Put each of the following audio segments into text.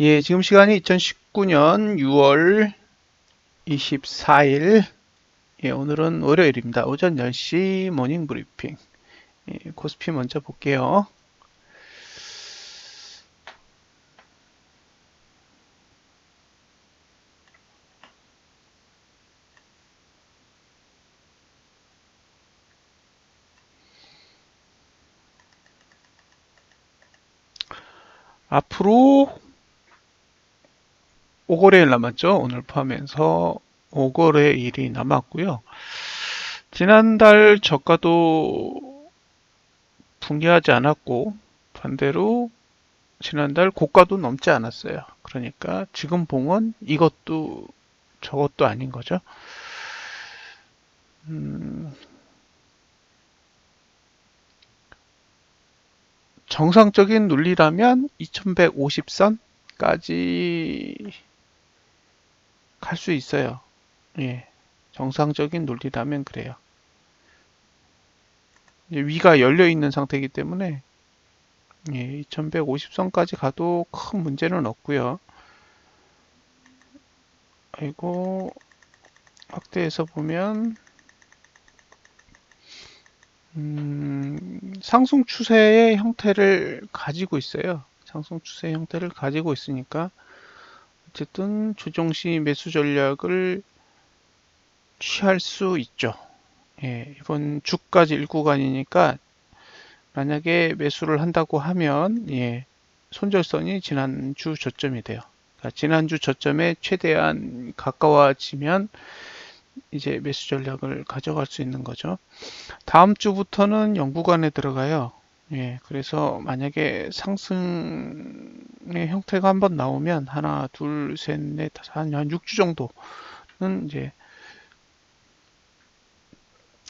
예, 지금 시간이 2019년 6월 24일. 예, 오늘은 월요일입니다. 오전 10시 모닝 브리핑. 예, 코스피 먼저 볼게요. 앞으로 5거래일 남았죠. 오늘 포함해서 5거래일이 남았고요. 지난달 저가도 붕괴하지 않았고 반대로 지난달 고가도 넘지 않았어요. 그러니까 지금 봉은 이것도 저것도 아닌 거죠. 음, 정상적인 논리라면 2150선까지 갈 수 있어요. 예. 정상적인 논리라면 그래요. 위가 열려 있는 상태이기 때문에 예, 2150선까지 가도 큰 문제는 없고요. 그리고 확대해서 보면 음, 상승 추세의 형태를 가지고 있어요. 상승 추세의 형태를 가지고 있으니까 어쨌든 조정시 매수 전략을 취할 수 있죠. 예, 이번 주까지 1구간이니까 만약에 매수를 한다고 하면 예, 손절선이 지난주 저점이 돼요. 그러니까 지난주 저점에 최대한 가까워지면 이제 매수 전략을 가져갈 수 있는 거죠. 다음 주부터는 연구관에 들어가요. 예, 그래서 만약에 상승의 형태가 한번 나오면 하나, 둘, 셋, 넷, 다섯, 한 6주 정도는 이제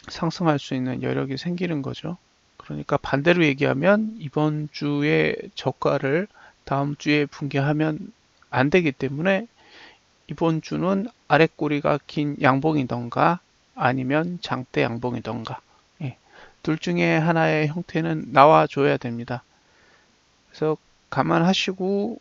상승할 수 있는 여력이 생기는 거죠. 그러니까 반대로 얘기하면 이번 주에 저가를 다음 주에 붕괴하면 안 되기 때문에 이번 주는 아랫꼬리가 긴 양봉이던가 아니면 장대 양봉이던가 예, 둘 중에 하나의 형태는 나와줘야 됩니다. 그래서 감안하시고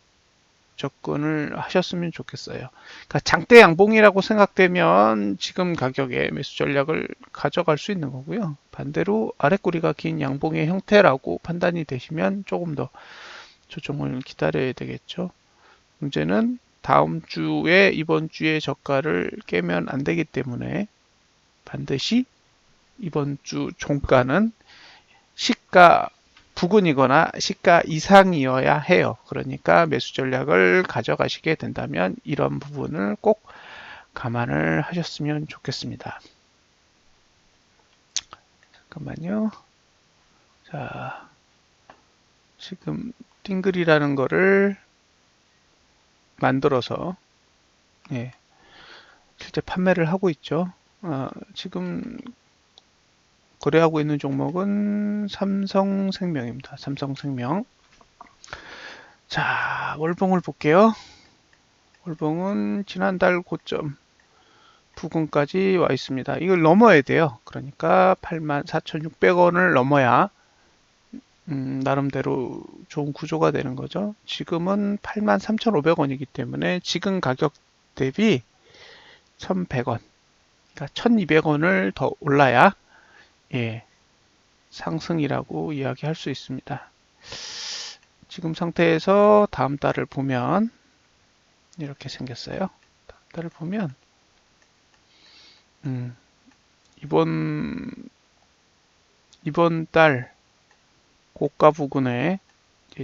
접근을 하셨으면 좋겠어요. 그러니까 장대 양봉이라고 생각되면 지금 가격에 매수 전략을 가져갈 수 있는 거고요. 반대로 아랫꼬리가 긴 양봉의 형태라고 판단이 되시면 조금 더 조정을 기다려야 되겠죠. 문제는 다음 주에 이번 주에 저가를 깨면 안 되기 때문에 반드시 이번 주 종가는 시가 부근이거나 시가 이상이어야 해요. 그러니까 매수 전략을 가져가시게 된다면 이런 부분을 꼭 감안을 하셨으면 좋겠습니다. 잠깐만요. 자, 지금 띵글이라는 거를 만들어서 예, 실제 판매를 하고 있죠. 어, 지금 거래하고 있는 종목은 삼성생명입니다. 삼성생명. 자, 월봉을 볼게요. 월봉은 지난달 고점 부근까지 와 있습니다. 이걸 넘어야 돼요. 그러니까 84,600원을 넘어야 음, 나름대로 좋은 구조가 되는 거죠. 지금은 83,500원이기 때문에 지금 가격 대비 1,100원, 그러니까 1,200원을 더 올라야 예, 상승이라고 이야기할 수 있습니다. 지금 상태에서 다음 달을 보면 이렇게 생겼어요. 다음 달을 보면 음, 이번 이번 달 고가 부근에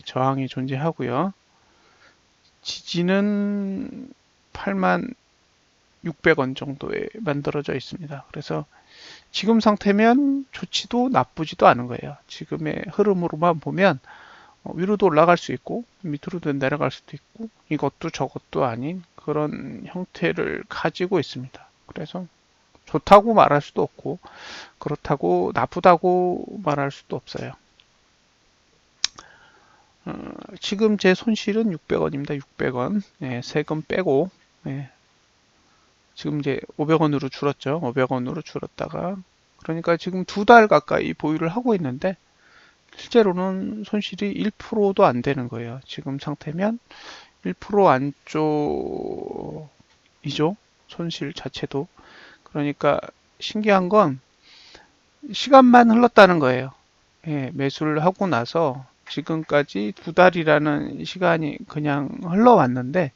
저항이 존재하고요. 지지는 8만 600원 정도에 만들어져 있습니다. 그래서 지금 상태면 좋지도 나쁘지도 않은 거예요. 지금의 흐름으로만 보면 어, 위로도 올라갈 수 있고 밑으로도 내려갈 수도 있고 이것도 저것도 아닌 그런 형태를 가지고 있습니다. 그래서 좋다고 말할 수도 없고 그렇다고 나쁘다고 말할 수도 없어요. 어, 지금 제 손실은 600원입니다. 600원. 예, 세금 빼고 예, 지금 이제 500원으로 줄었죠. 500원으로 줄었다가 그러니까 지금 두 달 가까이 보유를 하고 있는데 실제로는 손실이 1%도 안 되는 거예요. 지금 상태면 1% 안쪽이죠. 손실 자체도. 그러니까 신기한 건 시간만 흘렀다는 거예요. 예, 매수를 하고 나서 지금까지 두 달이라는 시간이 그냥 흘러왔는데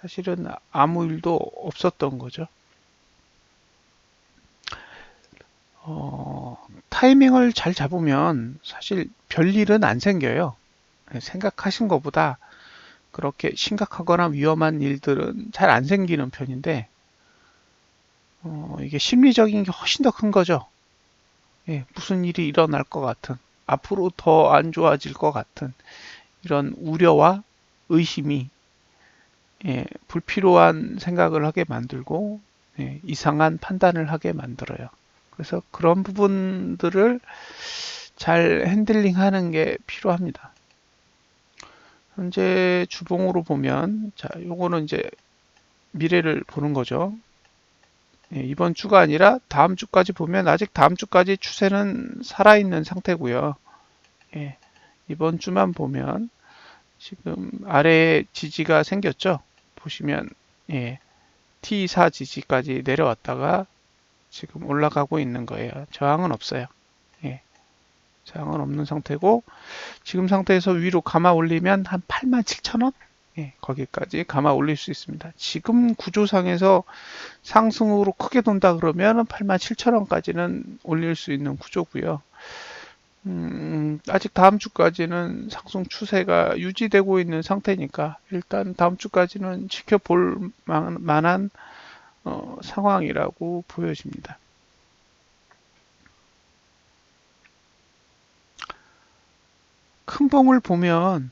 사실은 아무 일도 없었던 거죠. 어, 타이밍을 잘 잡으면 사실 별일은 안 생겨요. 예, 생각하신 것보다 그렇게 심각하거나 위험한 일들은 잘 안 생기는 편인데 어, 이게 심리적인 게 훨씬 더 큰 거죠. 예, 무슨 일이 일어날 것 같은 앞으로 더 안 좋아질 것 같은 이런 우려와 의심이 예, 불필요한 생각을 하게 만들고 예, 이상한 판단을 하게 만들어요. 그래서 그런 부분들을 잘 핸들링 하는 게 필요합니다. 현재 주봉으로 보면 자, 요거는 이제 미래를 보는 거죠. 예, 이번 주가 아니라 다음 주까지 보면 아직 다음 주까지 추세는 살아있는 상태고요. 예, 이번 주만 보면 지금 아래에 지지가 생겼죠. 보시면 예, T4 지지까지 내려왔다가 지금 올라가고 있는 거예요. 저항은 없어요. 예, 저항은 없는 상태고 지금 상태에서 위로 감아 올리면 한 87,000원? 예, 거기까지 감아 올릴 수 있습니다. 지금 구조상에서 상승으로 크게 돈다 그러면 87,000원까지는 올릴 수 있는 구조고요. 음, 아직 다음 주까지는 상승 추세가 유지되고 있는 상태니까 일단 다음 주까지는 지켜볼 만한 어, 상황이라고 보여집니다. 큰 봉을 보면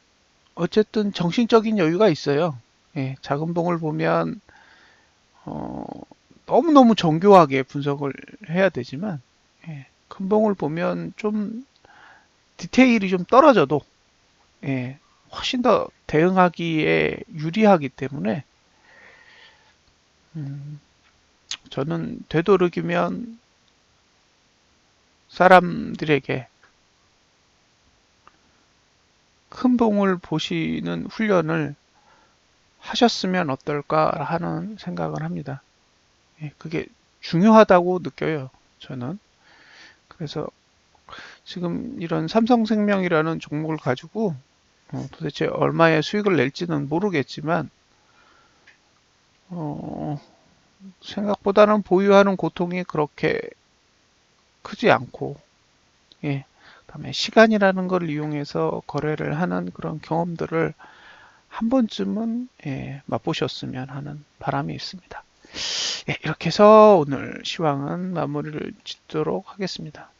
어쨌든 정신적인 여유가 있어요. 예, 작은 봉을 보면 어, 너무너무 정교하게 분석을 해야 되지만 예, 큰 봉을 보면 좀 디테일이 좀 떨어져도 예, 훨씬 더 대응하기에 유리하기 때문에 음, 저는 되도록이면 사람들에게 큰 봉을 보시는 훈련을 하셨으면 어떨까 하는 생각을 합니다. 예, 그게 중요하다고 느껴요. 저는. 그래서 지금 이런 삼성생명이라는 종목을 가지고 어, 도대체 얼마의 수익을 낼지는 모르겠지만 어, 생각보다는 보유하는 고통이 그렇게 크지 않고 예, 그다음에 시간이라는 걸 이용해서 거래를 하는 그런 경험들을 한 번쯤은 예, 맛보셨으면 하는 바람이 있습니다. 예, 이렇게 해서 오늘 시황은 마무리를 짓도록 하겠습니다.